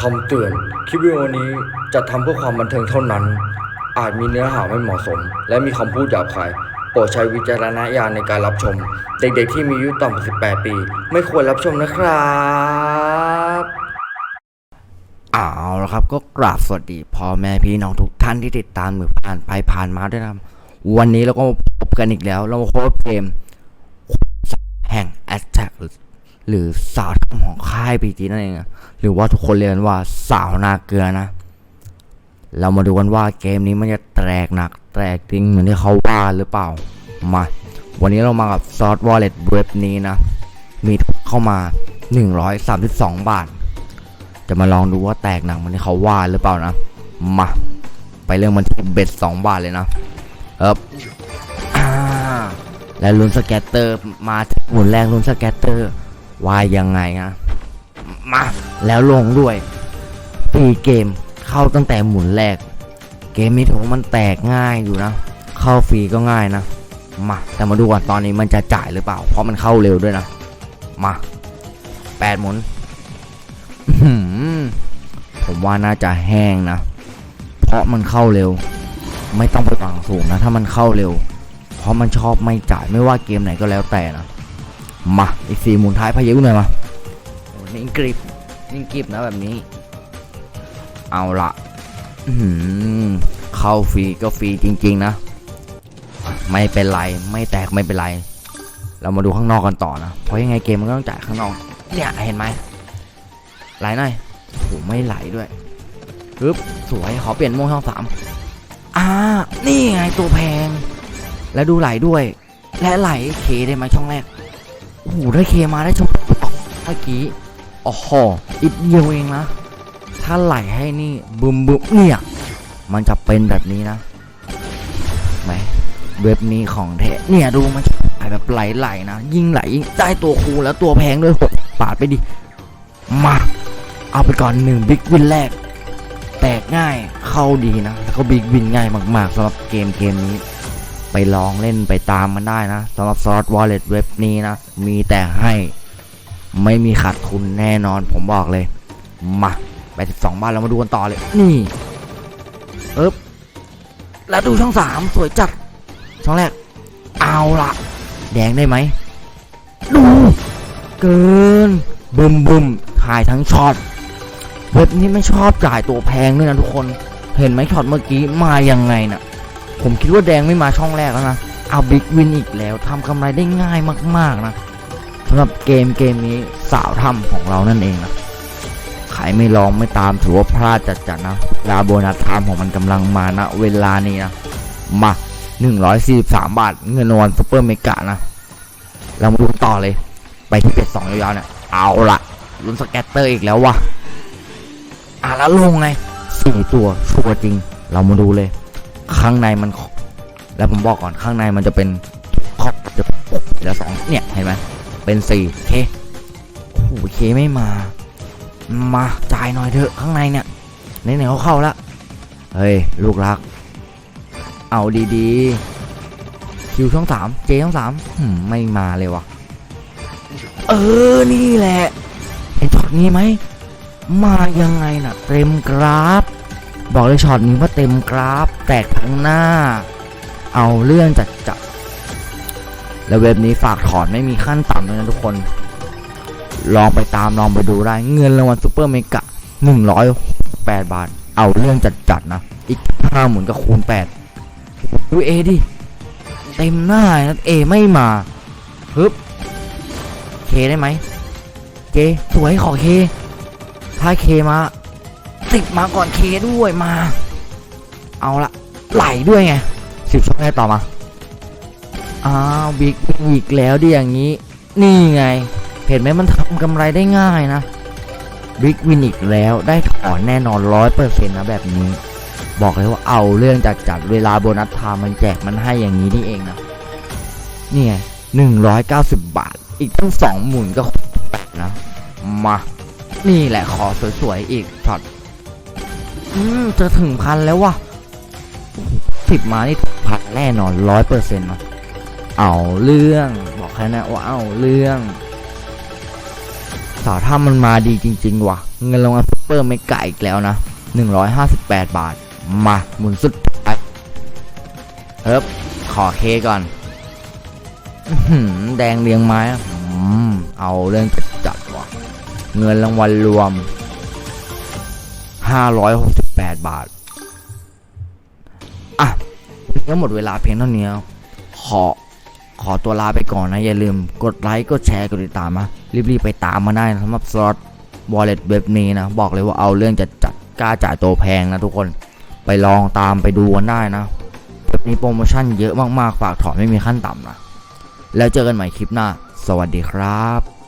คำเตือน คลิปวิดีโอนี้จะทำเพื่อความบันเทิงเท่านั้น อาจมีเนื้อหาไม่เหมาะสม และมีคำพูดหยาบคาย โปรดใช้วิจารณญาณในการรับชม เด็กๆที่มีอายุต่ำกว่า18 ปี ไม่ควรรับชมนะครับเอาละครับก็กราบสวัสดีพ่อแม่พี่น้องทุกท่านที่ติดตามมือผ่านไปผ่านมาด้วยนะครับ วันนี้เราก็มาพบกันอีกแล้ว เรามาพบกับเกมแห่ง Attack หรือสาวทำของค่ายปีจีนั่นเองอะหรือว่าทุกคนเรียกกันว่าสาวนาเกลือนะ เรามาดูกันว่าเกมนี้มันจะแตกหนัก แตกจริงเหมือนที่เขาว่าหรือเปล่ามา วันนี้เรามากับซอสวอลเล็ตเว็บนี้นะ มีเข้ามา 132 บาท จะมาลองดูว่าแตกหนังเหมันที่เขาว่าหรือเปล่านะ มา ไปเรื่องมันที่เบ็ดสองบาทเลยนะเอบอ่าแล้วลุนสแกตเตอร์มาหมุนแรกลุนสแกตเตอร์ ว่ายังไงนะมาแล้วลงด้วยปีเกมเข้าตั้งแต่หมุนแรก เกมนี้ถือว่ามันแตกง่ายอยู่นะ เข้าฟรีก็ง่ายนะมาแต่มาดูก่อนตอนนี้มันจะจ่ายหรือเปล่า เพราะมันเข้าเร็วด้วยนะมาแปดหมุนผมว่าน่าจะแห้งนะ เพราะมันเข้าเร็ว ไม่ต้องไปฝังสูงนะ ถ้ามันเข้าเร็ว เพราะมันชอบไม่จ่ายไม่ว่าเกมไหนก็แล้วแต่นะ มาอีกสี่หมุนท้ายพายุหน่อยมาโอ้นิ่งกริบนิ่งกริบนะแบบนี้ เอาละเข้าฟรีก็ฟรีจริง ๆ นะ ไม่เป็นไรไม่แตกไม่เป็นไร เรามาดูข้างนอกกันต่อนะ เพราะยังไงเกมมันก็ต้องจ่ายข้างนอก เนี่ยเห็นไหมไหลหน่อยโหไม่ไหลด้วยปึ๊บสวยขอเปลี่ยนม่วงช่องสามอ่านี่ไงตัวแพง แล้วดูไหลด้วย และไหลเคได้ไหมช่องแรก โอ้โหได้เคมาได้ช่องเมื่อกี้โอ้โหอีกเดียวเองนะ ถ้าไหลให้นี่บึมบึมเนี่ย มันจะเป็นแบบนี้นะไหมเว็บนี้ของแท้เนี่ยดูมันไหลแบบไหลๆนะ ยิ่งไหลยิ่งได้ตัวคูแล้วตัวแพงด้วยหกบาทไปดิ มา เอาไปก่อนหนึ่งบิ๊กวินแรก แตกง่ายเข้าดีนะ แล้วก็บิ๊กวินง่ายมากๆสำหรับเกมเกมนี้ ไปลองเล่นไปตามมันได้นะสำหรับซอสวอลเล็ตเว็บนี้นะ มีแต่ให้ไม่มีขาดทุนแน่นอนผมบอกเลย มาไป12บ้าทเรามาดูกันต่อเลย นี่เอ๊บแล้วดูช่องสามสวยจัด ช่องแรก เอาละแดงได้ไหม ดู เกินบึมบึมถ่ายทั้งช็อตเว็บนี้ไม่ชอบจ่ายตัวแพงด้วยนะทุกคน เห็นไหมช็อตเมื่อกี้มายังไงน่ะ ผมคิดว่าแดงไม่มาช่องแรกแล้วนะ เอาบิ๊กวินอีกแล้วทำกำไรได้ง่ายมากๆนะสำหรับเกมเกมนี้สาวทำของเรานั่นเองนะใครไม่ลองไม่ตามถือว่าพลาดจัดๆนะลาโบนัสไทม์ของมันกำลังมานะเวลานี้นะ มา 143 บาท เงินรางวัลซุปเปอร์เมกะนะ เรามาดูต่อเลย ไปที่เป็ดสองยาวๆเนี่ย เอาละลุ้นสแกตเตอร์อีกแล้ววะอะแล้วลงไงสี่ตัวชัวร์จริง เรามาดูเลย ข้างในมัน แล้วผมบอกก่อนข้างในมันจะเป็นคอกจะแล้วสองเนี่ยเห็นไหมเป็นสี่เคโอ้โหเคไม่มา มาจ่ายหน่อยเถอะข้างในเนี่ยไหนๆเขาเข้าแล้วเฮ้ยลูกรัก เอาดีๆคิวช่องสามเจช่องสามไม่มาเลยวะเออนี่แหละเห็นช็อตนี้ไหมมายังไงน่ะ เต็มกราฟ บอกเลยช็อตนี้ว่าเต็มกราฟแตกทั้งหน้า เอาเรื่องจัดจัดแล้วเว็บนี้ฝากถอนไม่มีขั้นต่ำเลยนะทุกคน ลองไปตามลองไปดูได้ เงินรางวัลซูเปอร์เมกะหนึ่งร้อยแปดบาท เอาเรื่องจัดจัดนะ อีกห้าหมื่นก็คูณแปดดูเอดิ เต็มหน้านะเอไม่มาฮึบเคได้ไหมเคสวยขอเค ถ้าเคมา ติดมาก่อนเคด้วยมา เอาละไหลด้วยไงสิบช่องแรกต่อมา อ้าวบิ๊กอีกแล้วดิอย่างนี้ นี่ไง เห็นไหมมันทำกำไรได้ง่ายนะบิ๊กวินอีกแล้วได้ถอนแน่นอนร้อยเปอร์เซ็นต์นะแบบนี้ บอกเลยว่าเอาเรื่องจัดจัดๆเวลาโบนัสไทม์มันแจกมันให้อย่างนี้นี่เองนะนี่ไงหนึ่งร้อยเก้าสิบบาท อีกตั้งสองหมุนก็แปดนะ มา นี่แหละขอสวยๆอีกช็อต อืมจะถึงพันแล้ววะสิบมานี่ถึงพันแน่นอนร้อยเปอร์เซ็นต์นะเอาเรื่องบอกแค่นั้นว่าเอาเรื่อง สาวถ้ามันมาดีจริง ๆ ว่ะ เงินรางวัลซุปเปอร์เมกะอีกแล้วนะ158บแปดบาท มาหมุนสุดท้ายเฮ้บขอเคก่อนแดงเรียงไม้อืมเอาเรื่องจัดว่ะ เงินรางวัลรวม 568 บาท อะวันนี้หมดเวลาเพียงเท่านี้ขอขอตัวลาไปก่อนนะ อย่าลืมกดไลค์ กดแชร์ กดติดตามนะรีบๆไปตามมาได้นะสำหรับสล็อตวอลเล็ตเว็บนี้นะ บอกเลยว่าเอาเรื่องจะจัดกล้าจ่ายตัวแพงนะทุกคนไปลองตามไปดูกันได้นะเว็บนี้โปรโมชั่นเยอะมากๆ ฝากถอนไม่มีขั้นต่ำนะ แล้วเจอกันใหม่คลิปหน้า สวัสดีครับ